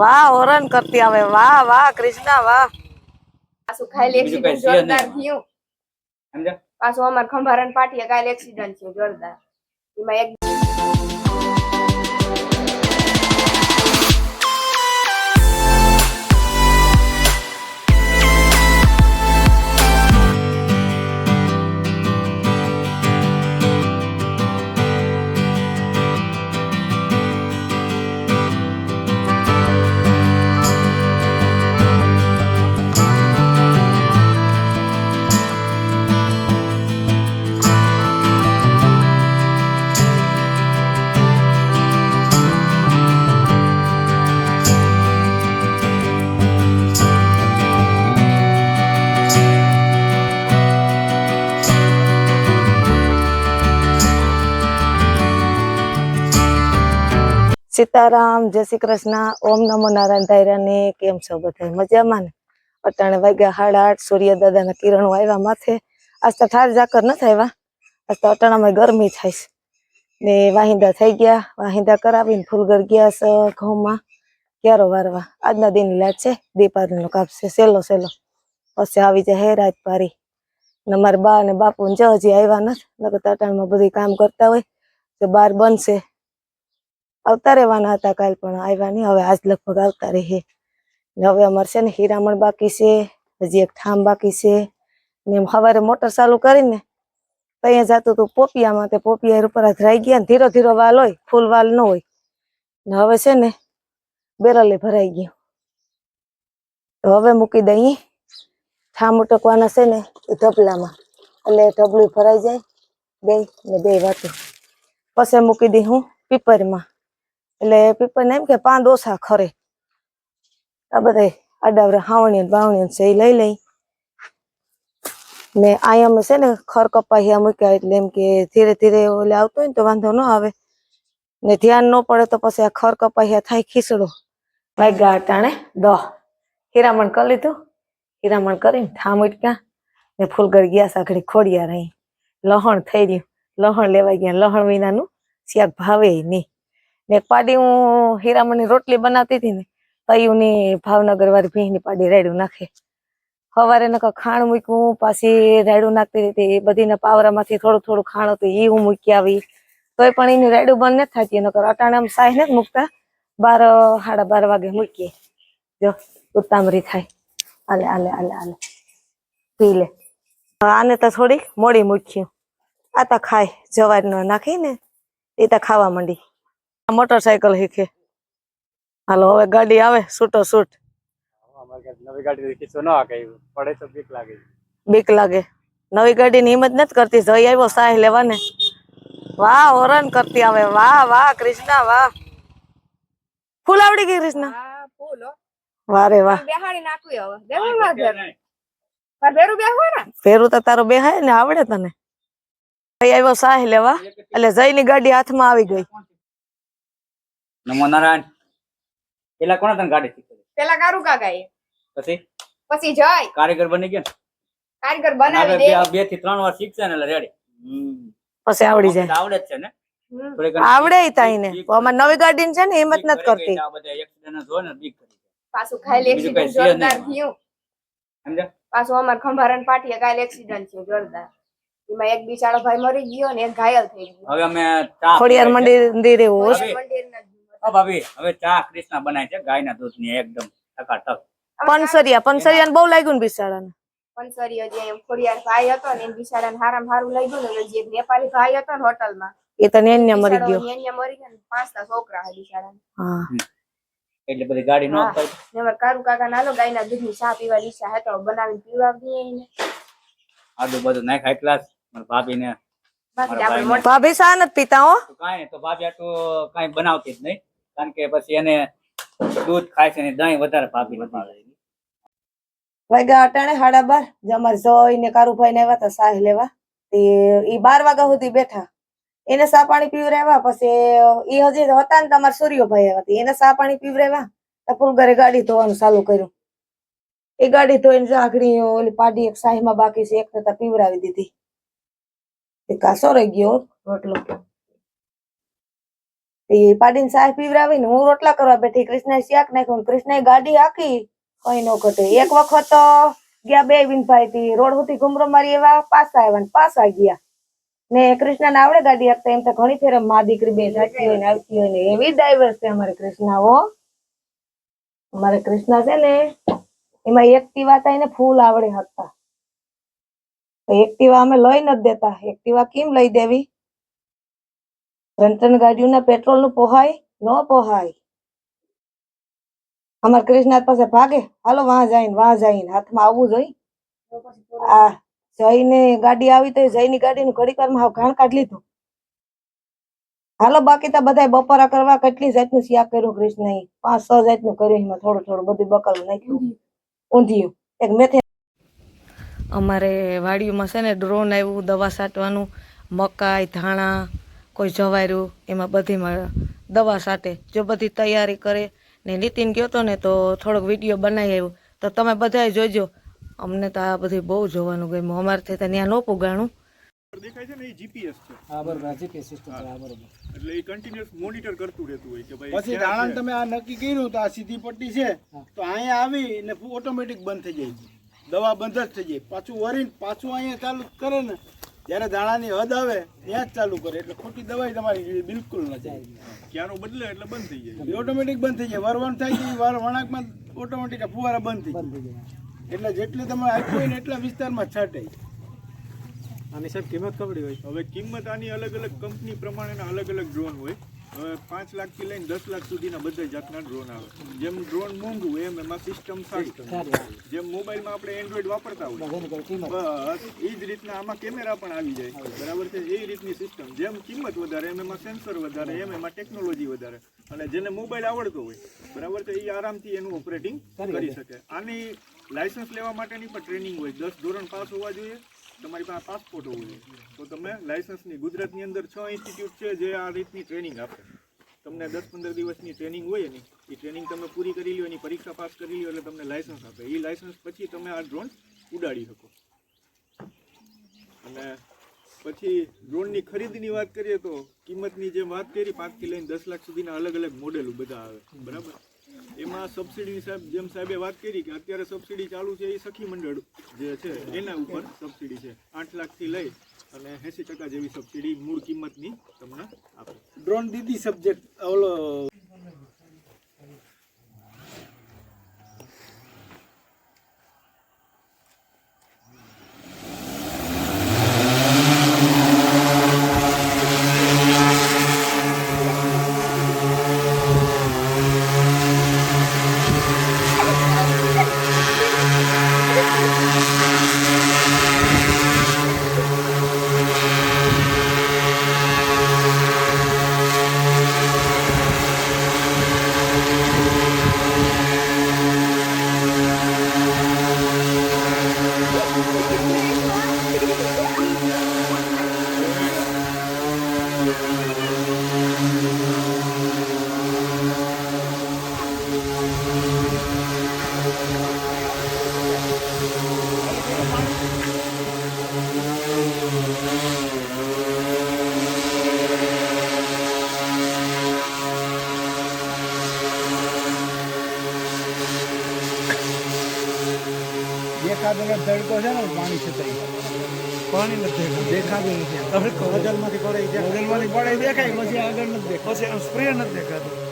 વાહ ઓરન કરતી આવે. વાહ વાહ કૃષ્ણા વાહ. પાછું ખાલી એક્સિડન્ટ જોરદાર થયું. સમજ્યા? પાછું અમાર ખંભારન પાટીએ કાલે એક્સિડન્ટ થયું જોરદાર. એમાં એક સીતારામ, જય શ્રી કૃષ્ણ, ઓમ નમો નારાયણ ધાયરાને કેમ છો બધા? મજામાં ને? અટાણે વાગ્યા સાડા આઠ, સૂર્ય દાદાના કિરણો આવ્યા માથે. આજ તો ઠાર ઝાકર નથી આવ્યા. આજ તો અટાણામાં ગરમી થાય છે. ને વાહિંદા થઈ ગયા. વાહિંદા કરાવીને ફૂલગર ગયા છે ઘઉંમાં. ક્યારો વારવા? આજના દિન લાટ છે. દીપાવલીનો કાપશે સેલો સેલો. પછી આવી જાય હેરાત પારી. ને મારા બા અને બાપુ જ હજી આવ્યા નથી. નકર અટાણમાં બધું કામ કરતા હોય. તો બાર બનશે આવતા રહેવાના હતા કાલ પણ, આવ્યા નહીં. હવે આજ લગભગ આવતા રહે. ને હવે અમારે છે ને હીરામણ બાકી છે, હજી એક ઠામ બાકી છે. ને સવારે મોટર ચાલુ કરીને ત્યાં જતું હતું પોપિયામાં તે પોપિયા ઉપર ધરાઈ ગયા ને ધીરો ધીરો વાલ હોય, ફૂલ વાલ ન હોય. ને હવે છે ને બેરલે ભરાઈ ગયું. તો હવે મૂકી દઈ ઠામ ઉટકવાના છે ને એ ઢબલામાં. એટલે ઢબલું ભરાઈ જાય. બે ને બે વાતું. પછી મૂકી દઈ હું પીપરમાં. એટલે પીપળને એમ કે પાંચ ઓછા ખરે. આ બધા આડાવરા હાવણી બાવણી છે, એ લઈ લઈ. ને અહીંયા અમે છે ને ખર કપાહિયા મૂક્યા એટલે એમ કે ધીરે ધીરે ઓલે આવતો હોય ને તો વાંધો ન આવે. ને ધ્યાન ન પડે તો પછી આ ખર કપાહિયા થાય ખીસડો વાગ્યા અટાણે દહ હીરામણ કરી લીધું. હીરામણ કરીને ઠામ ઉટક્યા. ને ફૂલગર ગયા સાંકળી ખોડિયા રહી લહણ થઈ રહ્યું. લહણ લેવાઈ ગયા. લહણ વિનાનું શાક ભાવે નહીં. ને એક પાડી હું હીરામણની રોટલી બનાવતી હતી ને, તયુની ભાવનગર વાળી ભીંની પાડી રાયડું નાખે. સવારે નકર ખાણ મૂક્યું, પાછી રાયડું નાખતી હતી એ બધીના પાવરામાંથી થોડું થોડું ખાણ હતું એ હું મૂકી આવી. તોય પણ એની રાયડું બંધ નથી થતી, નકર અટાણે આમ ને જ મૂકતા. બાર, સાડા બાર વાગે મૂકીએ. જો, ઉતામરી થાય. આલે આલે આલે આલે. પી લે. આને તો થોડીક મોડી મૂક્યું. આ તો ખાય જવાર ન નાખી ને એ તો ખાવા માંડી. મોટરસાયકલ શીખે. હાલો હવે ગાડી આવે છૂટો છૂટ. અમારે કાંઈ નવી ગાડી ન પડે તો બીક લાગે. બીક લાગે. નવી હિંમત નથી કરતી જઈ આવ્યો સાહ લેવા ને વાહ હોરન કરતી આવે. વાહ વાહ કૃષ્ણા વાહ. ફૂલ આવડી ગઈ કૃષ્ણા વારે વાહ ને? ફેરું તો તારો બેહાય ને આવડે તને. જઈ આવ્યો સાહ લેવા. એટલે જયની ગાડી હાથમાં આવી ગઈ. નમો નારાયણ. પેલા કોણે તને ગાડી શીખવી? પેલા કારુ કાકા એ પછી? પછી જય. કારીગર બની ગયો કારીગર બનાવી દે. બે- થી ત્રણ વાર શીખશે ને એટલે રેડી પછી આવડી જાય. આવડે જ છે ને. થોડી આવડે તાઈને અમાર નવી ગાડી છે ને હિંમત નથી કરતી. આ બધા એક્સિડન્ટ જોવે ને બીક કરી પાછું બીજું એક્સિડન્ટ છે જોરદાર થયું. સમજા પાછું અમાર ખંભારણ પાટીએ કાલે એક્સિડન્ટ થયું જોરદાર. એમાં એક બિચારો ભાઈ મરી ગયો ને એક ઘાયલ થઈ ગયો. હવે અમે પીવાય છે. મંદિર એવું હશે. જ ભાભી હવે ચા કૃષ્ણા બનાય છે ગાયના દૂધની એકદમ ટકાટક પનસરિયા પનસરિયા બહુ લાગ્યું ને બિચારાને હજી એમ ખોડિયાર ભાઈ હતો ને એને બિચારાને હારામાં હારું લઈ ગયું ને જે નેપાળી ભાઈ હતો ને હોટલમાં એ તો મરી ગયો. ન્યા મરી ગયો ને પાંચના છોકરા હે બિચારાને હા. એટલે બધી ગાડી નો. ને અમાર કારુ કાકા નાલો ગાયના દૂધની ચા પીવાની ઈચ્છા હતો બનાવીને પીવડાવી દઈએ એને. આદુ બધું નાખાય ક્લાસ ભાભી ને મારા ભાભી શા નથી પીતા હો? કાંઈ તો ભાભી તો કાઈ બનાવતી જ નહીં. કારણ કે પછી એને દૂધ ખાય છે દહીં વધારે ભાભી વધારે વાગ્યા અટાણે સાડા બાર. અમારે જોઈ ને કારુભાઈ ને આવ્યા હતા સાહ લેવા. તે બાર વાગ્યા સુધી બેઠા. એને સા પાણી પીવરાવ્યા પછી એ હજી હતા ને તમારા સૂર્યભાઈ આવ્યા હતા એને સા પાણી પીવરાવ્યા ફૂલગરે ગાડી ધોવાનું ચાલુ કર્યું. એ ગાડી ધોઈને જાગડી ઓલી પાડી એક સાહીમાં બાકી છે. એક થતા પીવરાવી દીધી. કાસો રહી ગયો રોટલો. એ પાડીને સાહેબ પીવરાવી ને હું રોટલા કરવા બેઠી કૃષ્ણ શાક નાખ્યું ને કૃષ્ણ ગાડી આખી કઈ નો ઘટે. એક વખત ગયા બે વિનભાઈ થી રોડ સુધી ઘુમરો મારી એવા પાસા આવ્યા ને પાછા ગયા. ને કૃષ્ણ આવડે ગાડી આપતા એમ તો ઘણી ફેર મા દીકરી બે જાતી હોય ને આવતી હોય ને એવી ડ્રાઈવર છે અમારે કૃષ્ણ હો. અમારે કૃષ્ણ છે ને એમાં એક્ટિવા થાય એને ફૂલ આવડે હતા. એક્ટિવા અમે લઈ નથી દેતા. એક્ટિવા કેમ લઈ દેવી? ત્રણ ત્રણ પેટ્રોલનું પોહાય, ન પોહાય? અમાર કૃષ્ણનાથ પાસે ભાગે. હાલો, વાં જઈને વાં જઈને. હાથમાં આવવું પછી આ જઈને ગાડી આવી તો જઈની ગાડી નું ઘડીક વારમાં હાવ ઘાણ કાઢી લીધું. હાલો, બાકી તો બધા બપોરા કરવા કેટલી જાતનું શિયા કર્યું કૃષ્ણ પાંચ, છ જાતનું કર્યું, એમાં થોડું થોડું બધું બકલ નાખ્યું. ઊંધિયું. એક મેથે અમારે વાડીઓમાં છે ને ડ્રોન આવ્યું, દવા છાંટવાનું, મકાઈ, ધાણા કોઈ જવાયરું એમાં બધીમાં દવા સાટે જો બધી તૈયારી કરે ને નીતિન ગયો હતો ને તો થોડોક વીડિયો બનાવી આવ્યો. તો તમે બધાએ જોજો. અમને તો આ બધું બહુ જોવાનું ગમ્યું. અમારથી તો ત્યાં ન પુગાણું દેખાય છે ને એ જીપીએસ છે. હા બરોબર. જીપીએસ સિસ્ટમ છે. હા બરોબર. એટલે એ કન્ટિન્યુઅસ મોનિટર કરતું રહેતું હોય કે ભાઈ પછી તમે આ નક્કી કર્યું તો આ સીધી પટ્ટી છે. તો અહીંયા આવી ને ઓટોમેટિક બંધ થઈ જાય. દવા બંધ જ થઈ જાય. પાછું વરીને પાછું અહીંયા ચાલુ કરે ને. જ્યારે દાણાની હદ આવે ત્યાં જ ચાલુ કરે. એટલે ખોટી દવાઈ તમારી બિલકુલ ન જાય. ક્યારો બદલે એટલે બંધ થઈ જાય. ઓટોમેટિક બંધ થઈ જાય. વરવણ થાય છે વર વણાકમાં ઓટોમેટિક ફુવારા બંધ થઈ જાય. એટલે જેટલી તમે આપ્યું હોય ને એટલા વિસ્તારમાં છાંટાય આની સાહેબ કિંમત ખબડી હોય? હવે કિંમત આની અલગ અલગ કંપની પ્રમાણેના અલગ અલગ ડ્રોન હોય. પાંચ લાખથી લઈને દસ લાખ સુધીના બધા જાતના ડ્રોન આવે. જેમ ડ્રોન મોંઘું એમ એમાં સિસ્ટમ સારી. જેમ મોબાઈલમાં આપણે એન્ડ્રોઈડ વાપરતા હોય. બસ એ જ રીતના આમાં કેમેરા પણ આવી જાય. બરાબર છે? એ રીતની સિસ્ટમ જેમ કિંમત વધારે, એમ એમાં સેન્સર વધારે, એમ એમાં ટેકનોલોજી વધારે. અને જેને મોબાઈલ આવડતો હોય, બરાબર છે? એ આરામથી એનું ઓપરેટિંગ કરી શકે. આની લાયસન્સ લેવા માટેની પણ ટ્રેનિંગ હોય. દસ ધોરણ પાસ હોવા જોઈએ. તમારી પાસે પાસપોર્ટ હોવો જોઈએ. તો તમે લાયસન્સની ગુજરાતની અંદર છ ઇન્સ્ટિટ્યૂટ છે જે આ રીતની ટ્રેનિંગ આપે. તમને દસ પંદર દિવસની ટ્રેનિંગ હોય એની, એ ટ્રેનિંગ તમે પૂરી કરી લ્યો, એની પરીક્ષા પાસ કરી લ્યો એટલે તમને લાયસન્સ આપે. એ લાયસન્સ પછી તમે આ ડ્રોન ઉડાડી શકો. અને પછી ડ્રોનની ખરીદીની વાત કરીએ તો કિંમતની જેમ વાત કરી, પાંચથી લઈને દસ લાખ સુધીના અલગ અલગ મોડેલો બધા આવે. બરાબર? એમાં સબસિડી સાહેબ, જેમ સાહેબે વાત કરી કે અત્યારે સબસિડી ચાલુ છે એ સખી મંડળ જે છે, એના ઉપર સબસિડી છે. આઠ લાખથી લઈ અને એંસી ટકા જેવી સબસિડી મૂળ કિંમતની તમને આપે. ડ્રોન દીદી સબ્જેક્ટ ઓલો એકાદ તડકો છે ને પાણી છતાંય પાણી નથી દેખાતું. નથી. તડકો વજનમાંથી પડે વજનમાંથી પડે દેખાય પછી આગળ નથી દેખાય પછી સ્પ્રે નથી દેખાતું.